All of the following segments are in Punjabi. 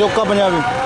ਅਜੋਕਾ ਪੰਜਾਬੀ।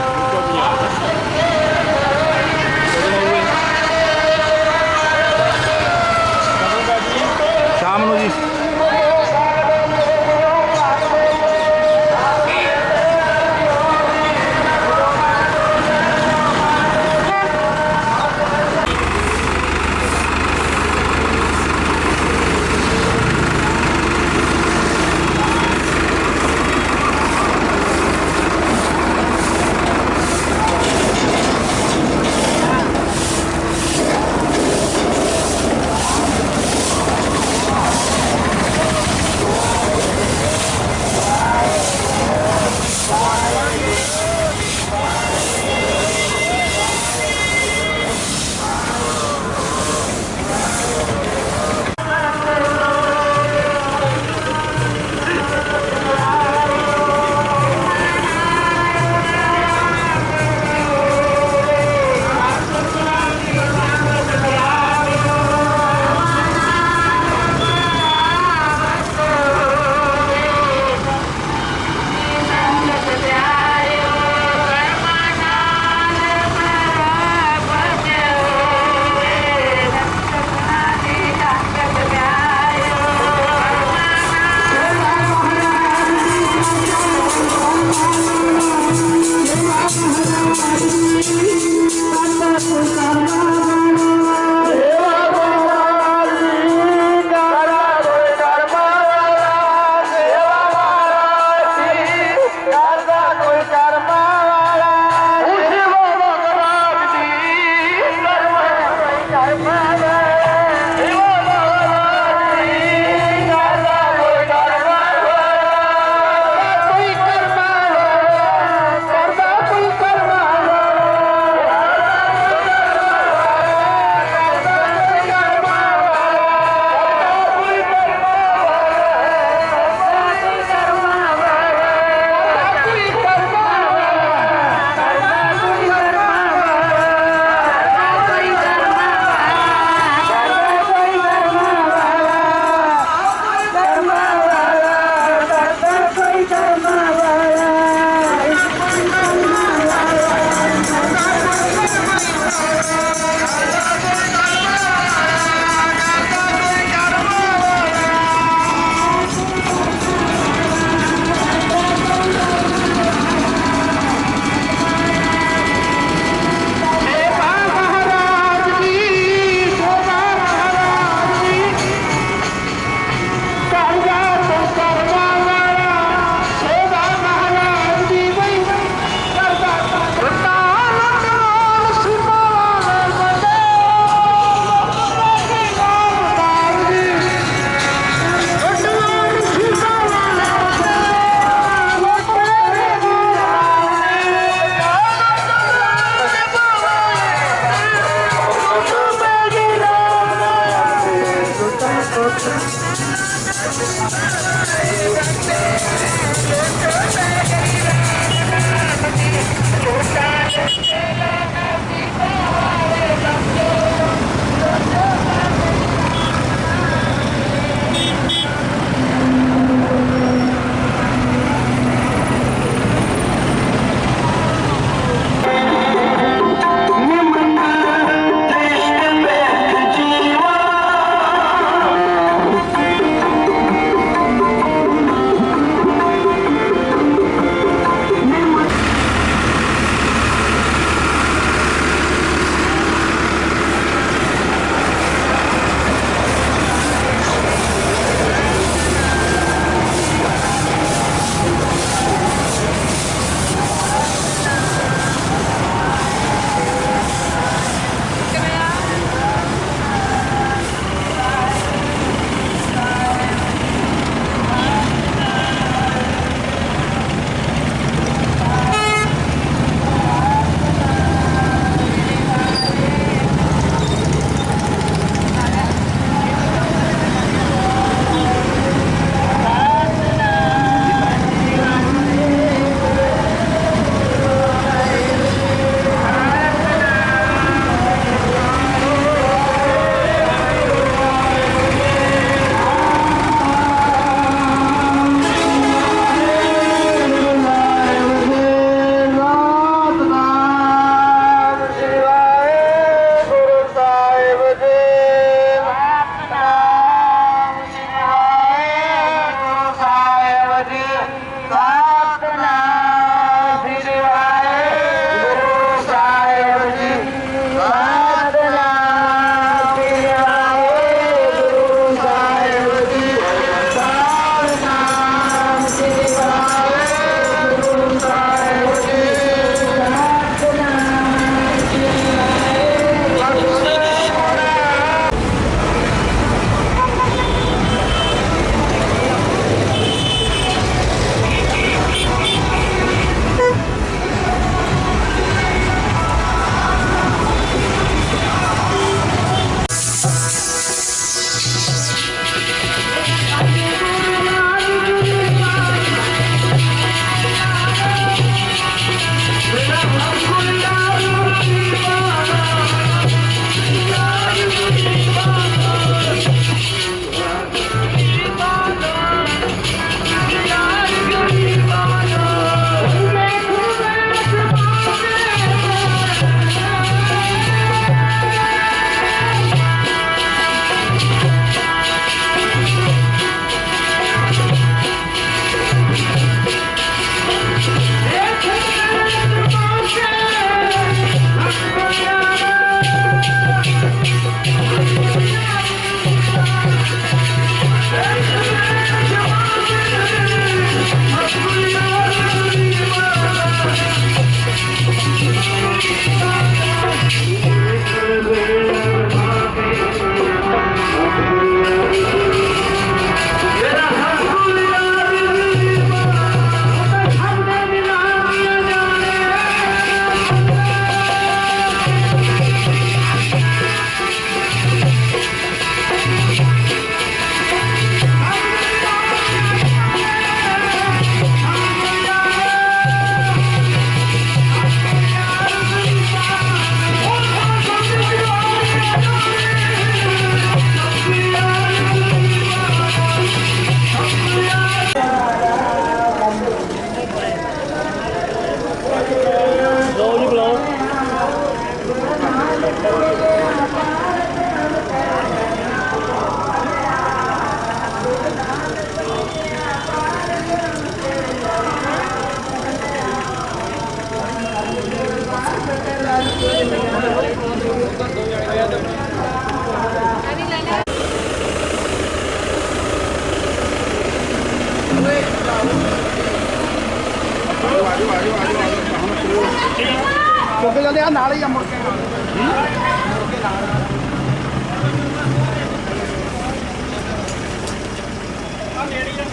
ਚੁੱਕ ਜਾਂਦੇ ਆ ਨਾਲ ਹੀ ਆ ਮੁੜ ਕੇ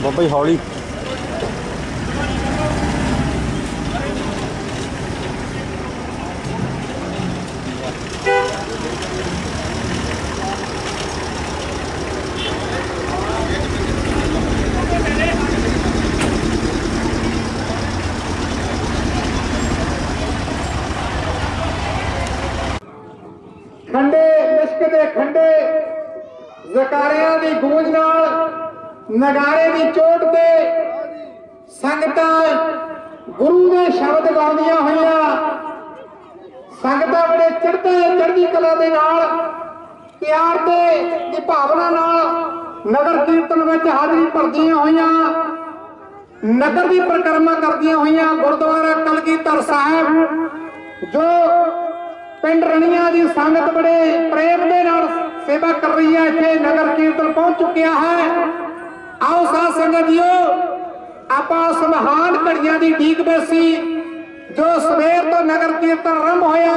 ਬਾਬਾ ਜੀ ਹੌਲੀ ਖੰਡੇ ਮਿਸ਼ਕ ਦੇ ਖੰਡੇ ਜ਼ਕਾਰਿਆਂ ਦੀ ਗੂੰਜ ਨਾਲ ਨਗਾਰੇ ਦੀ ਚੋਟ ਤੇ ਸੰਗਤਾਂ ਗੁਰੂ ਦੇ ਸ਼ਬਦ ਗਾਉਂਦੀਆਂ ਹੋਈਆਂ। ਸੰਗਤਾਂ ਬੜੇ ਚੜ੍ਹਦੇ ਚੜ੍ਹਦੀ ਕਲਾ ਦੇ ਨਾਲ, ਪਿਆਰ ਤੇ ਦੀ ਭਾਵਨਾ ਨਾਲ ਨਗਰ ਕੀਰਤਨ ਵਿੱਚ ਹਾਜ਼ਰੀ ਭਰਦੀਆਂ ਹੋਈਆਂ। ਨਗਰ ਦੀ ਪਰਿਕਰਮਾ ਕਰਦੀਆਂ ਹੋਈਆਂ ਗੁਰਦੁਆਰਾ ਕਲਗੀਧਰ ਸਾਹਿਬ, ਜੋ ਪਿੰਡ ਰਣੀਆਂ ਦੀ ਸੰਗਤ ਬੜੇ ਪ੍ਰੇਮ ਦੇ ਨਾਲ ਸੇਵਾ ਕਰ ਰਹੀ ਹੈ, ਇੱਥੇ ਨਗਰ ਕੀਰਤਨ ਪਹੁੰਚ ਚੁੱਕਿਆ ਹੈ। ਆਓ ਸਾਧ ਸੰਗਤ ਜੀਓ, ਆਪਾਂ ਉਸ ਮਹਾਨ ਘੜੀਆਂ ਦੀ ਢੀਕ ਬੈਸੀ ਜੋ ਸਵੇਰ ਤੋਂ ਨਗਰ ਕੀਰਤਨ ਆਰੰਭ ਹੋਇਆ,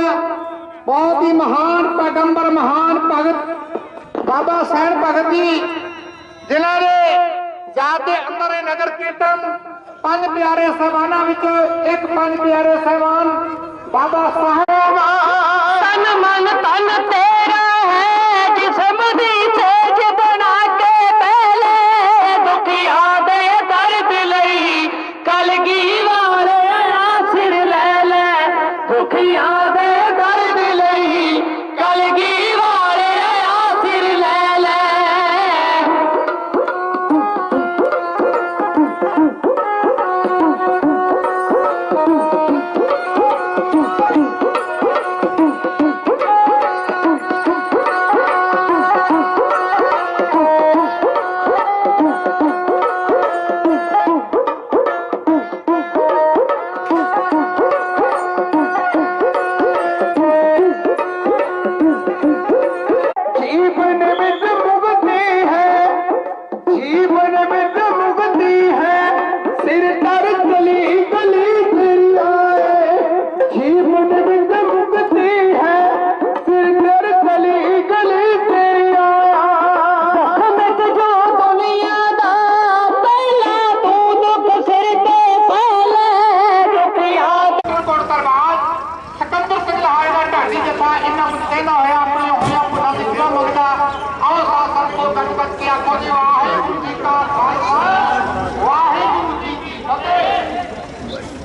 ਬਹੁਤ ਹੀ ਮਹਾਨ ਪੈਗੰਬਰ, ਮਹਾਨ ਭਗਤ, ਬਾਬਾ ਸੈਣ ਭਗਤ ਜੀ, ਜਿਨ੍ਹਾਂ ਨੇ ਜਾਤ ਦੇ ਅੰਦਰ ਇਹ ਨਗਰ ਕੀਰਤਨ ਪੰਜ ਪਿਆਰੇ ਸਾਹਿਬਾਨਾਂ ਵਿੱਚ ਇੱਕ ਪੰਜ ਪਿਆਰੇ ਸਾਹਿਬਾਨ, ਬਾਬਾ ਸਾਹਿਬ। ਤਨ ਮਨ ਤਨ ਤੇਰਾ ਗਣਪਤ ਕੀ ਆਖੋ ਜੀ ਵਾਹਿਗੁਰੂ ਜੀ ਕਾ ਖਾਲਸਾ ਵਾਹਿਗੁਰੂ ਜੀ ਕੀ ਫਤਿਹ।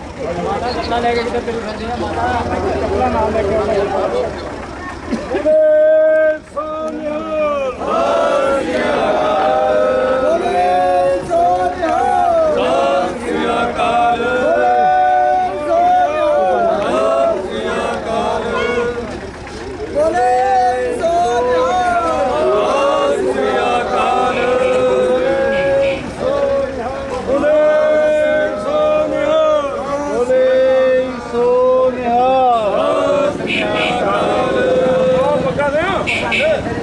ਪੱਕਾ ਦੇ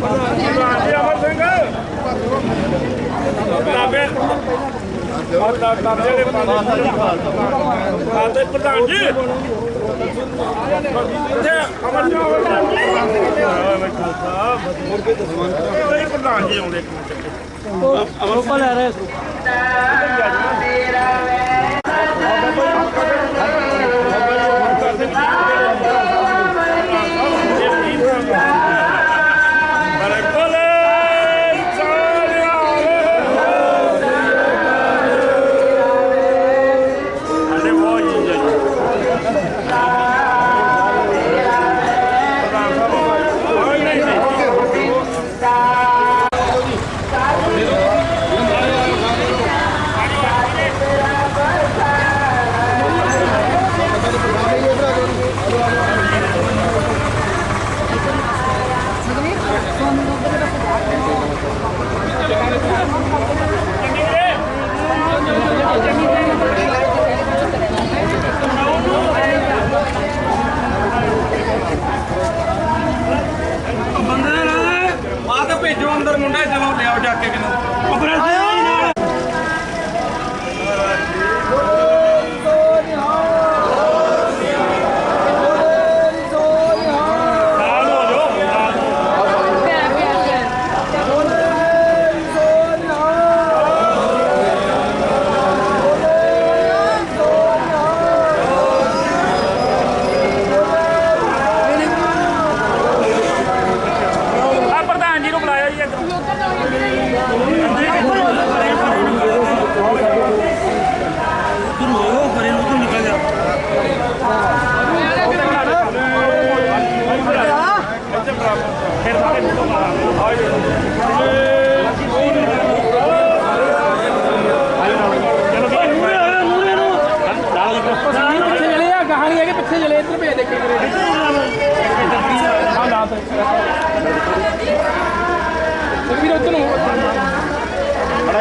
ਪ੍ਰਧਾਨ ਜੀ ਅਮਰ ਸਿੰਘ ਲਾਬੇ ਆ ਦਾ ਦਾ ਆਤੇ ਪ੍ਰਧਾਨ ਜੀ ਇੱਥੇ ਅਮਰ ਜੀ ਦਸਵੰਤ ਪ੍ਰਧਾਨ ਜੀ। ਆਉਂਦੇ ਅਰੇ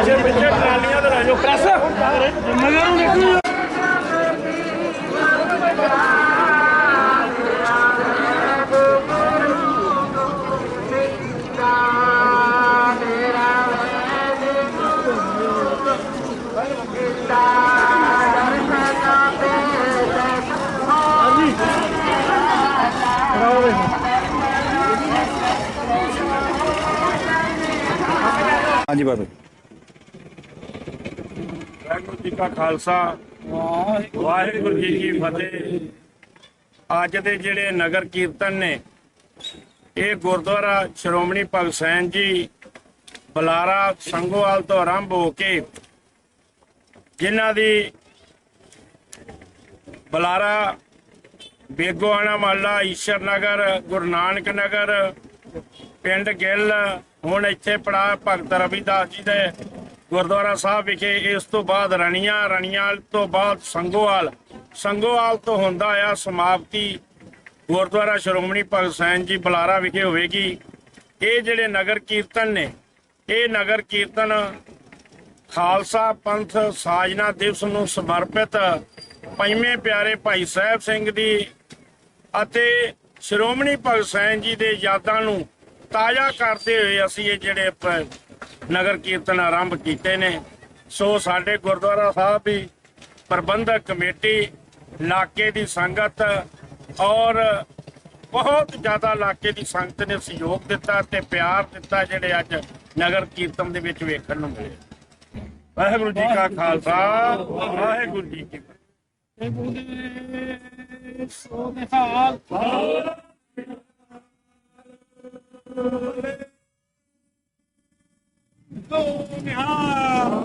ਬੜਾ ਪਿੱਛੇ ਟਰਾਲੀਆਂ ਤੇ ਰਾਜੋ ਪ੍ਰੈਸ ਮਗਰ ਨੂੰ ਨਿਕਲੂ ਹਾਂਜੀ ਬਾਬਾ ਜੀ ਕਾ ਖਾਲਸਾ, ਵਾਹਿਗੁਰੂ ਜੀ ਕੀ ਫਤਿਹ। ਅੱਜ ਦੇ ਜਿਹੜੇ ਨਗਰ ਕੀਰਤਨ ਨੇ, ਇਹ ਗੁਰਦੁਆਰਾ ਸ਼੍ਰੋਮਣੀ ਭਗਤ ਸੈਨ ਜੀ ਬਲਾਰਾ ਸੰਗੋਵਾਲ ਤੋਂ ਆਰੰਭ ਹੋ ਕੇ ਜਿਨ੍ਹਾਂ ਦੀ ਬਲਾਰਾ ਬੇਗੋਆਣਾ ਮਹੱਲਾ, ਈਸ਼ਰ ਨਗਰ, ਗੁਰੂ ਨਾਨਕ ਨਗਰ, ਪਿੰਡ ਗਿੱਲ, ਹੁਣ ਇੱਥੇ ਪੜਾ ਭਗਤ ਰਵਿਦਾਸ ਜੀ ਦੇ ਗੁਰਦੁਆਰਾ ਸਾਹਿਬ ਵਿਖੇ ਇਸ ਤੋਂ ਬਾਅਦ ਰਣੀਆਂ ਰਣੀਆਂ ਤੋਂ ਬਾਅਦ ਸੰਗੋਵਾਲ। ਸੰਗੋਵਾਲ ਤੋਂ ਹੁੰਦਾ ਆ ਸਮਾਪਤੀ ਗੁਰਦੁਆਰਾ ਸ਼੍ਰੋਮਣੀ ਭਗਤ ਸੈਨ ਜੀ ਬਲਾਰਾ ਵਿਖੇ ਹੋਵੇਗੀ। ਇਹ ਜਿਹੜੇ ਨਗਰ ਕੀਰਤਨ ਨੇ, ਇਹ ਨਗਰ ਕੀਰਤਨ ਖਾਲਸਾ ਪੰਥ ਸਾਜਨਾ ਦਿਵਸ ਨੂੰ ਸਮਰਪਿਤ ਪੰਜਵੇਂ ਪਿਆਰੇ ਭਾਈ ਸਾਹਿਬ ਸਿੰਘ ਦੀ ਅਤੇ ਸ਼੍ਰੋਮਣੀ ਭਗਤ ਸੈਨ ਜੀ ਦੇ ਯਾਦਾਂ ਨੂੰ ਤਾਜ਼ਾ ਕਰਦੇ ਹੋਏ ਅਸੀਂ ਇਹ ਜਿਹੜੇ ਨਗਰ ਕੀਰਤਨ ਆਰੰਭ ਕੀਤੇ ਨੇ। ਸੋ ਸਾਡੇ ਗੁਰਦੁਆਰਾ ਸਾਹਿਬ ਦੀ ਪ੍ਰਬੰਧਕ ਕਮੇਟੀ, ਇਲਾਕੇ ਦੀ ਸੰਗਤ ਔਰ ਬਹੁਤ ਜ਼ਿਆਦਾ ਇਲਾਕੇ ਦੀ ਸੰਗਤ ਨੇ ਸਹਿਯੋਗ ਦਿੱਤਾ ਤੇ ਪਿਆਰ ਦਿੱਤਾ ਜਿਹੜੇ ਅੱਜ ਨਗਰ ਕੀਰਤਨ ਦੇ ਵਿੱਚ ਵੇਖਣ ਨੂੰ ਮਿਲੇ। ਵਾਹਿਗੁਰੂ ਜੀ ਕਾ ਖਾਲਸਾ, ਵਾਹਿਗੁਰੂ ਜੀ ਕੀ ਫਤਿਹ। ਸੋ ਨਿਹਾਲ ਦੋ ਨਿਹਾਲ